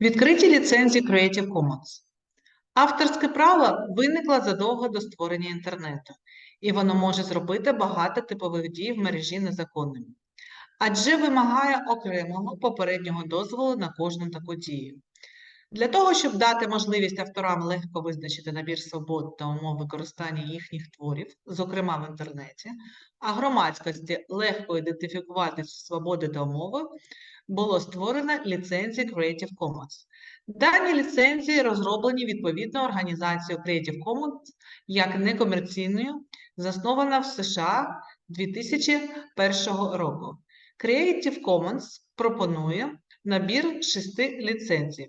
Відкриті ліцензії Creative Commons. Авторське право виникло задовго до створення інтернету, і воно може зробити багато типових дій в мережі незаконними, адже вимагає окремого попереднього дозволу на кожну таку дію. Для того, щоб дати можливість авторам легко визначити набір свобод та умов використання їхніх творів, зокрема в інтернеті, а громадськості легко ідентифікувати свободи та умови, було створено ліцензії Creative Commons. Дані ліцензії розроблені відповідно організацією Creative Commons як некомерційною, заснована в США 2001 року. Creative Commons пропонує набір шести ліцензій.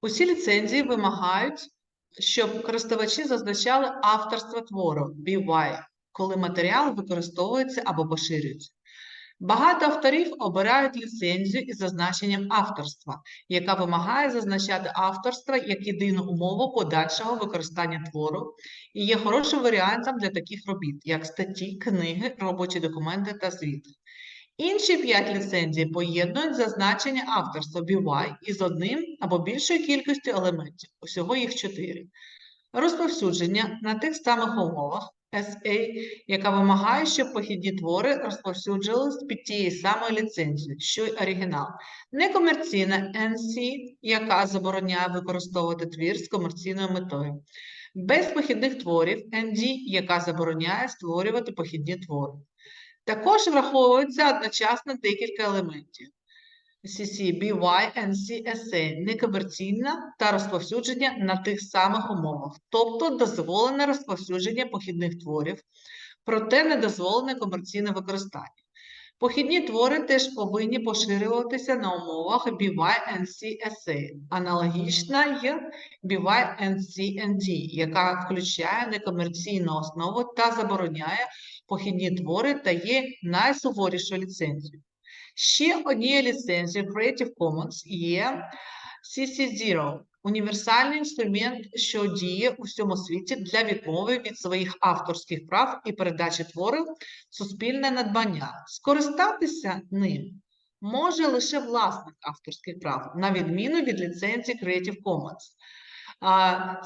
Усі ліцензії вимагають, щоб користувачі зазначали авторство твору BY, коли матеріал використовується або поширюється. Багато авторів обирають ліцензію із зазначенням авторства, яка вимагає зазначати авторство як єдину умову подальшого використання твору і є хорошим варіантом для таких робіт, як статті, книги, робочі документи та звіти. Інші п'ять ліцензій поєднують зазначення авторства BY із одним або більшою кількістю елементів, усього їх чотири. Розповсюдження на тих самих умовах SA, яка вимагає, щоб похідні твори розповсюджувались під тією самою ліцензією, що й оригінал. Некомерційна NC, яка забороняє використовувати твір з комерційною метою. Без похідних творів ND, яка забороняє створювати похідні твори. Також враховується одночасно декілька елементів. CC, BY, NC, SA – некомерційне та розповсюдження на тих самих умовах, тобто дозволене розповсюдження похідних творів, проте не дозволене комерційне використання. Похідні твори теж повинні поширюватися на умовах BY, NC, SA. Аналогічна є BY, NC, ND, яка включає некомерційну основу та забороняє похідні твори та є найсуворішою ліцензією. Ще однією ліцензією Creative Commons є CC0 – універсальний інструмент, що діє у всьому світі для відмови від своїх авторських прав і передачі творів суспільне надбання. Скористатися ним може лише власник авторських прав, на відміну від ліцензії Creative Commons.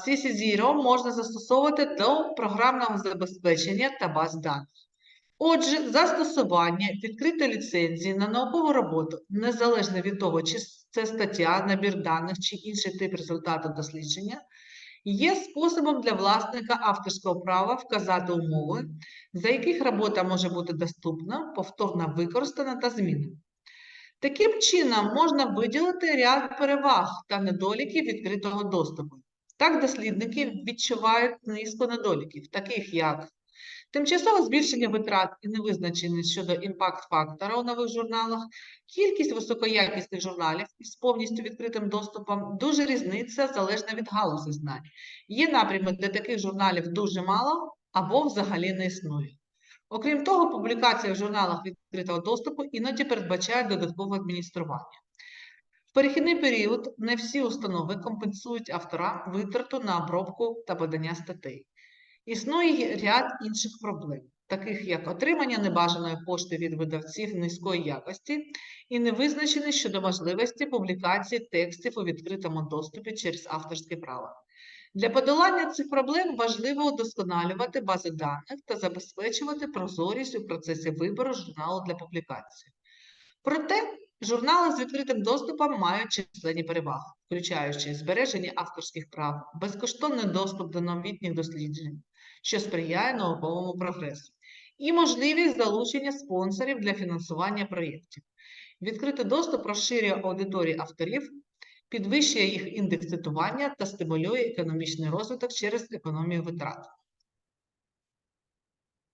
CC0 можна застосовувати до програмного забезпечення та баз даних. Отже, застосування відкритої ліцензії на наукову роботу, незалежно від того, чи це стаття, набір даних чи інший тип результату дослідження, є способом для власника авторського права вказати умови, за яких робота може бути доступна, повторно використана та змінена. Таким чином, можна виділити ряд переваг та недоліків відкритого доступу. Так, дослідники відчувають низку недоліків, таких як Тимчасове збільшення витрат і невизначеність щодо імпакт-фактора у нових журналах, кількість високоякісних журналів із повністю відкритим доступом, дуже різниця залежно від галузі знань. Є напрями, де таких журналів дуже мало або взагалі не існує. Окрім того, публікація в журналах відкритого доступу іноді передбачає додаткове адміністрування. В перехідний період не всі установи компенсують авторам витрату на обробку та подання статей. Існує ряд інших проблем, таких як отримання небажаної пошти від видавців низької якості і невизначеність щодо можливості публікації текстів у відкритому доступі через авторське право. Для подолання цих проблем важливо удосконалювати бази даних та забезпечувати прозорість у процесі вибору журналу для публікації. Проте журнали з відкритим доступом мають численні переваги, включаючи збереження авторських прав, безкоштовний доступ до новітніх досліджень, що сприяє науковому прогресу, і можливість залучення спонсорів для фінансування проєктів. Відкритий доступ розширює аудиторію авторів, підвищує їх індекс цитування та стимулює економічний розвиток через економію витрат.